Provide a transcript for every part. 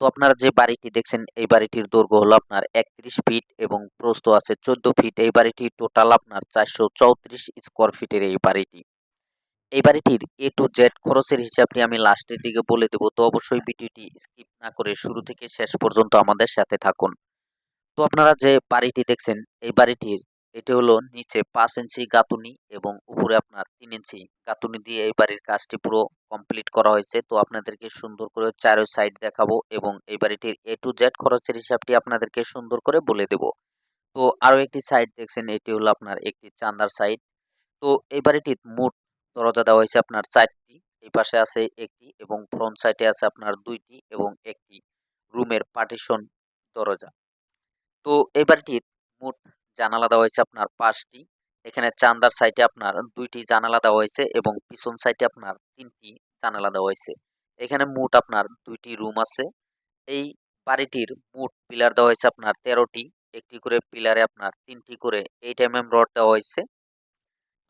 তো আপনারা যে বাড়িটি দেখছেন, এই বাড়িটির দৈর্ঘ্য হলো আপনার একত্রিশ ফিট এবং প্রস্থ আছে চোদ্দ ফিট। এই বাড়িটি টোটাল আপনার চারশো চৌত্রিশ স্কোয়ার ফিটের এই বাড়িটি। এই বাড়িটির এ টু জেড খরচের হিসাবটি আমি লাস্টের দিকে বলে দেবো। তো অবশ্যই ভিডিওটি স্কিপ না করে শুরু থেকে শেষ পর্যন্ত আমাদের সাথে থাকুন। তো আপনারা যে বাড়িটি দেখছেন, এই বাড়িটির এটি হলো নিচে পাঁচ ইঞ্চি গাঁথুনি এবং উপরে আপনার তিন ইঞ্চি গাঁথুনি দিয়ে এই বাড়ির কাজটি পুরো কমপ্লিট করা হয়েছে। তো আপনাদেরকে সুন্দর করে চারো সাইড দেখাবো এবং এই বাড়িটির এ টু জেড খরচের হিসাবটি আপনাদেরকে সুন্দর করে বলে দেব। তো আরও একটি সাইড দেখছেন, এটি হলো আপনার একটি চান্দার সাইড। তো এই বাড়িটির মোট দরজা দেওয়া হয়েছে আপনার চারটি, এই পাশে আছে একটি এবং ফ্রন্ট সাইডে আছে আপনার দুইটি এবং একটি রুমের পার্টিশন দরজা। তো এই বাড়িটির মোট জানালা দেওয়া হয়েছে আপনার পাঁচটি এখানে চান্দার সাইডে আপনার দুইটি জানালা দেওয়া হয়েছে এবং পিছন সাইডে আপনার তিনটি জানালা দেওয়া হয়েছে। এখানে মোট আপনার দুইটি রুম আছে। এই বাড়িটির মোট পিলার দেওয়া হয়েছে আপনার তেরোটি। একটি করে পিলারে আপনার তিনটি করে এইট এম এম রড দেওয়া হয়েছে।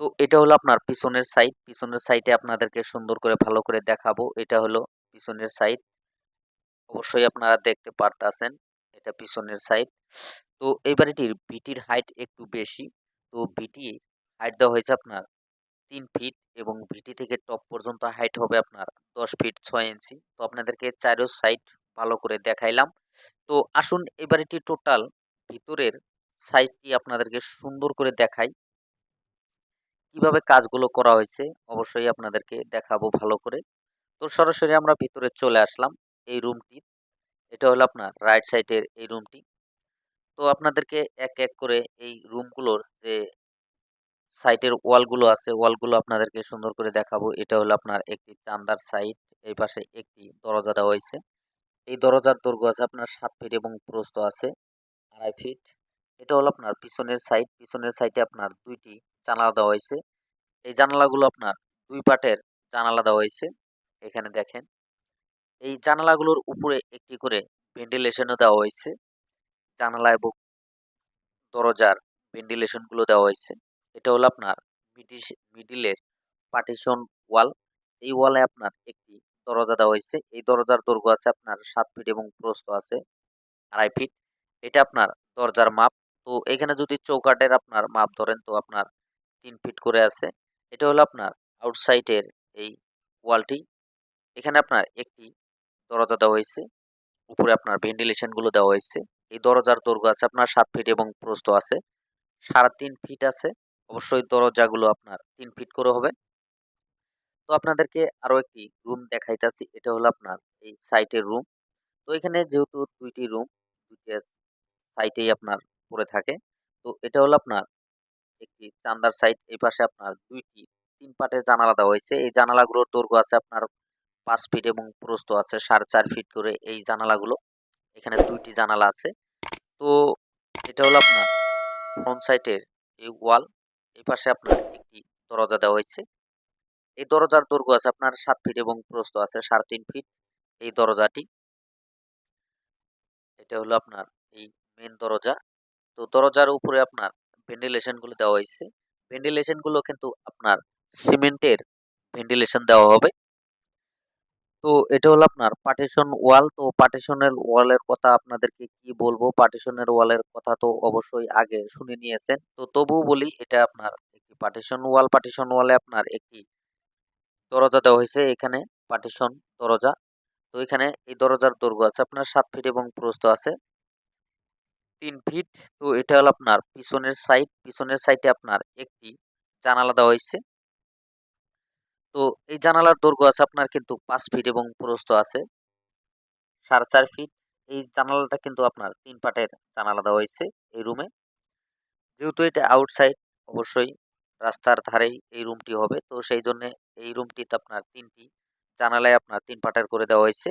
তো এটা হলো আপনার পিছনের সাইড। পিছনের সাইডে আপনাদেরকে সুন্দর করে ভালো করে দেখাবো। এটা হলো পিছনের সাইড। অবশ্যই আপনারা দেখতে পারতেছেন। এটা পিছনের সাইড। তো এই বাড়িটির ভিটির হাইট একটু বেশি। তো ভিটি হাইট দেওয়া হয়েছে আপনার তিন ফিট এবং ভিটি থেকে টপ পর্যন্ত হাইট হবে আপনার দশ ফিট ছয় ইঞ্চি তো আপনাদেরকে চারো সাইড ভালো করে দেখাইলাম। তো আসুন এই বাড়িটির টোটাল ভিতরের সাইডটি আপনাদেরকে সুন্দর করে দেখাই। কীভাবে কাজগুলো করা হয়েছে অবশ্যই আপনাদেরকে দেখাবো ভালো করে। তো সরাসরি আমরা ভিতরে চলে আসলাম এই রুমটি এটা হলো আপনার রাইট সাইডের এই রুমটি তো আপনাদেরকে এক এক করে এই রুমগুলোর যে সাইটের ওয়ালগুলো আছে, ওয়ালগুলো আপনাদেরকে সুন্দর করে দেখাবো। এটা হলো আপনার একটি চান্দার সাইড এই পাশে একটি দরজা দেওয়া হয়েছে এই দরজার দৈর্ঘ্য আছে আপনার সাত ফিট এবং প্রস্থ আছে, আড়াই ফিট। এটা হলো আপনার পিছনের সাইড পিছনের সাইডে আপনার দুইটি জানালা দেওয়া হয়েছে এই জানালাগুলো আপনার দুই পাটের জানালা দেওয়া হয়েছে এখানে দেখেন। এই জানালাগুলোর উপরে একটি করে ভেন্টিলেশনও দেওয়া হয়েছে জানালা এবং দরজার ভেন্টিলেশনগুলো দেওয়া হয়েছে। এটা হলো আপনার মিডিলের পার্টিশন ওয়াল এই ওয়ালে আপনার একটি দরজা দেওয়া হয়েছে। এই দরজার দৈর্ঘ্য আছে আপনার সাত ফিট এবং প্রস্থ আছে আড়াই ফিট এটা আপনার দরজার মাপ। তো এখানে যদি চৌকাটের আপনার মাপ ধরেন, তো আপনার তিন ফিট করে আছে। এটা হলো আপনার আউটসাইডের এই ওয়ালটি এখানে আপনার একটি দরজা দেওয়া হয়েছে। উপরে আপনার ভেন্টিলেশনগুলো দেওয়া হয়েছে। এই দরজার দৈর্ঘ্য আছে আপনার সাত ফিট এবং প্রস্থ আছে। সাড়ে তিন ফিট আছে। অবশ্যই দরজাগুলো আপনার তিন ফিট করে হবে। তো আপনাদেরকে আরও একটি রুম দেখাইতেছি, এটা হলো আপনার এই সাইটের রুম তো এখানে যেহেতু দুইটি রুম দুইটি সাইটেই আপনার পড়ে থাকে, তো এটা হলো আপনার একটি চান্দার সাইট এই পাশে আপনার দুইটি, তিন পাটের জানালা দেওয়া হয়েছে। এই জানালাগুলোর দৈর্ঘ্য আছে আপনার পাঁচ ফিট এবং প্রস্থ আছে সাড়ে চার ফিট করে এই জানালাগুলো। এখানে দুইটি জানালা আছে। তো এটা হলো আপনার ফ্রন্ট সাইটের এই ওয়াল এই পাশে আপনার একটি দরজা দেওয়া হয়েছে। এই দরজার দৈর্ঘ্য আছে আপনার সাত ফিট এবং প্রস্থ আছে সাড়ে তিন ফিট এই দরজাটি। এটা হলো আপনার এই মেন দরজা। তো দরজার উপরে আপনার ভেন্টিলেশনগুলো দেওয়া হয়েছে। ভেন্টিলেশনগুলো কিন্তু আপনার সিমেন্টের ভেন্টিলেশন দেওয়া হবে। তো এটা হলো আপনার পার্টিশন ওয়াল তো পার্টিশনের ওয়ালের কথা আপনাদেরকে কি বলব? পার্টিশনের ওয়ালের কথা তো অবশ্যই আগে শুনে নিয়েছেন। তো তবুও বলি, এটা আপনার একটি পার্টিশন ওয়াল পার্টিশন ওয়ালে আপনার একটি দরজা দেওয়া হয়েছে। এখানে পার্টিশন দরজা। তো এখানে এই দরজার দৈর্ঘ্য আছে আপনার সাত ফিট এবং প্রস্থ আছে তিন ফিট তো এটা হলো আপনার পিছনের সাইড পিছনের সাইডে আপনার একটি জানালা দেওয়া হয়েছে। তো এই জানালার দৈর্ঘ্য আছে আপনার কিন্তু পাঁচ ফিট এবং প্রস্থ আছে। সাড়ে চার ফিট। এই জানালাটা কিন্তু আপনার তিন পাটের জানালা দেওয়া হয়েছে এই রুমে। যেহেতু এটা আউটসাইড অবশ্যই রাস্তার ধারেই এই রুমটি হবে। তো সেই জন্য এই রুমটিতে আপনার তিনটি জানালায় আপনার তিন পাটের করে দেওয়া হয়েছে।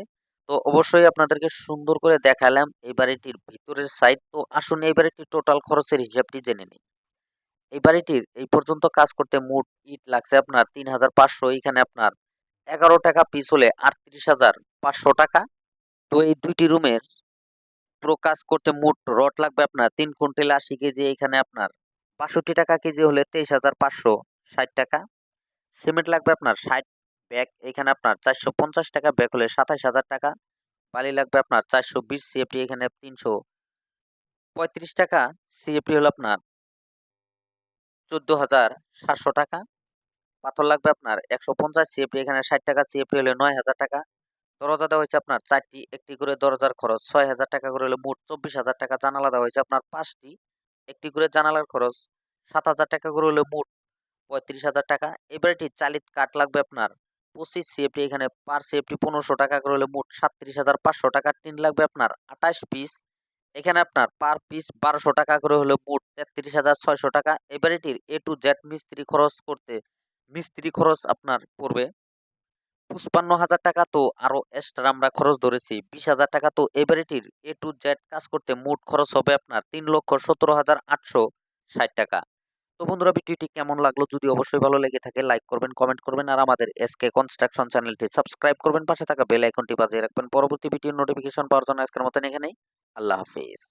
তো অবশ্যই আপনাদেরকে সুন্দর করে দেখালাম এই বাড়িটির ভিতরের সাইড তো আসুন এই বাড়িটির টোটাল খরচের হিসাবটি জেনে নিই। এই বাড়িটির এই পর্যন্ত কাজ করতে মোট ইট লাগছে আপনার তিন হাজার পাঁচশো। এখানে আপনার এগারো টাকা পিস হলে আটত্রিশ হাজার পাঁচশো টাকা। তো এই দুইটি রুমের পুরো কাজ করতে মোট রড লাগবে আপনার তিন কুইন্টাল আশি কেজি। এখানে আপনার বাষট্টি টাকা কেজি হলে তেইশ হাজার পাঁচশো ষাট টাকা। সিমেন্ট লাগবে আপনার ষাট ব্যাগ। এখানে আপনার চারশো পঞ্চাশ টাকা ব্যাগ হলে সাতাশ হাজার টাকা। বালি লাগবে আপনার চারশো বিশ সিএফটি এখানে তিনশো পঁয়ত্রিশ টাকা সিএফটি হলো আপনার চোদ্দ হাজার সাতশো টাকা। পাথর লাগবে আপনার একশো পঞ্চাশ সিএফটি এখানে ষাট টাকা সিএফটি হলে নয় হাজার টাকা। দরজা দেওয়া হয়েছে আপনার চারটি, একটি করে দরজার খরচ ছয় হাজার টাকা করে হলে মোট চব্বিশ হাজার টাকা। জানালা দেওয়া হয়েছে আপনার পাঁচটি, একটি করে জানালার খরচ সাত হাজার টাকা করে হলে মোট পঁয়ত্রিশ হাজার টাকা। এবার এটি চালিত কাঠ লাগবে আপনার পঁচিশ সিএফটি এখানে পার সিএফটি পনেরোশো টাকা করে হলে মোট সাতত্রিশ হাজার পাঁচশো টাকা। টিন লাগবে আপনার আঠাশ পিস। এখানে আপনার পার পিস বারোশো টাকা করে হলো মোট তেত্রিশ হাজার ছয়শো টাকা। এবার এটির এ টু জেড মিস্ত্রি খরচ করতে মিস্ত্রি খরচ আপনার পড়বে পঁচপান্ন হাজার টাকা। তো আরও এক্সট্রা আমরা খরচ ধরেছি বিশ হাজার টাকা। তো এবার এটির এ টু জেড কাজ করতে মোট খরচ হবে আপনার তিন লক্ষ সতেরো হাজার আটশো ষাট টাকা। তো বন্ধুরা, ভিডিওটি কেমন লাগল যদি অবশ্যই ভালো লেগে থাকে লাইক করবেন কমেন্ট করবেন আর আমাদের এসকে কনস্ট্রাকশন চ্যানেলটি সাবস্ক্রাইব করবেন। পাশে থাকা বেল আইকনটি বাজিয়ে রাখবেন। পরবর্তী ভিডিও নোটিফিকেশন পাওয়ার জন্য আজকের মতন এখানেই। আল্লাহ হাফিজ